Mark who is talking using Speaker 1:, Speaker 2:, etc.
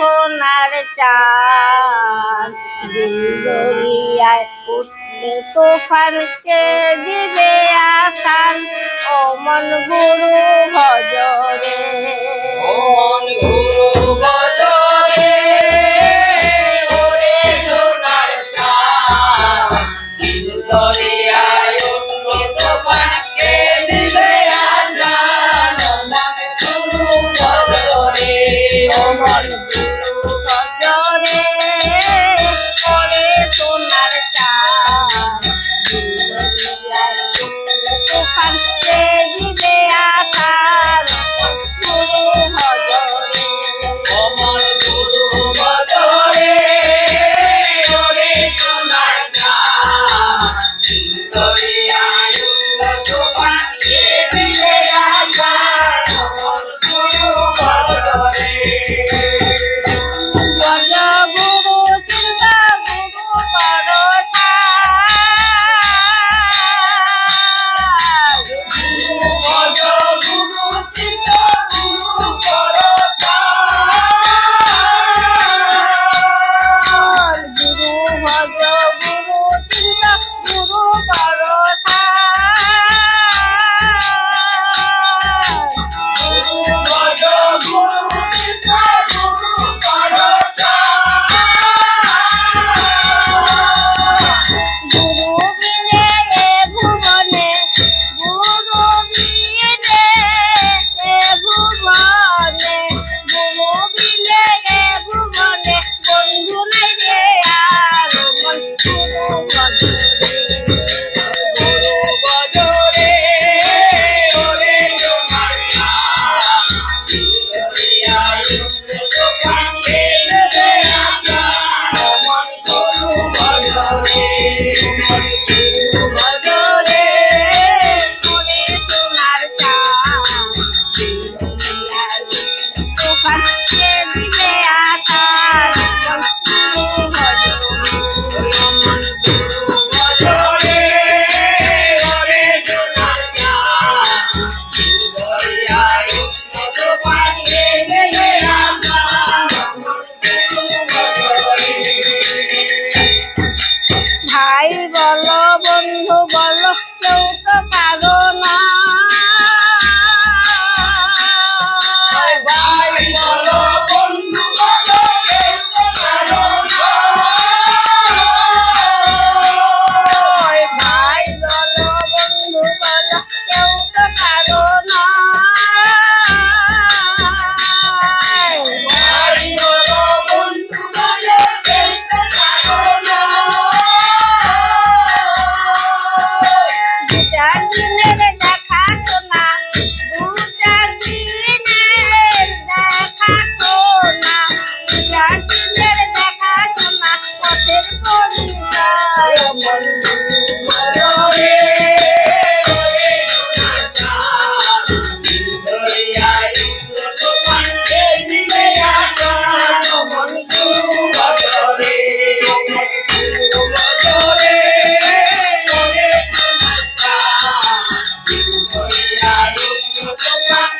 Speaker 1: সোনার চাঁদ দিল উঠলে তোফান সে দিবে আসান ও মন গুরু হজরে
Speaker 2: অমন গুরু Bye.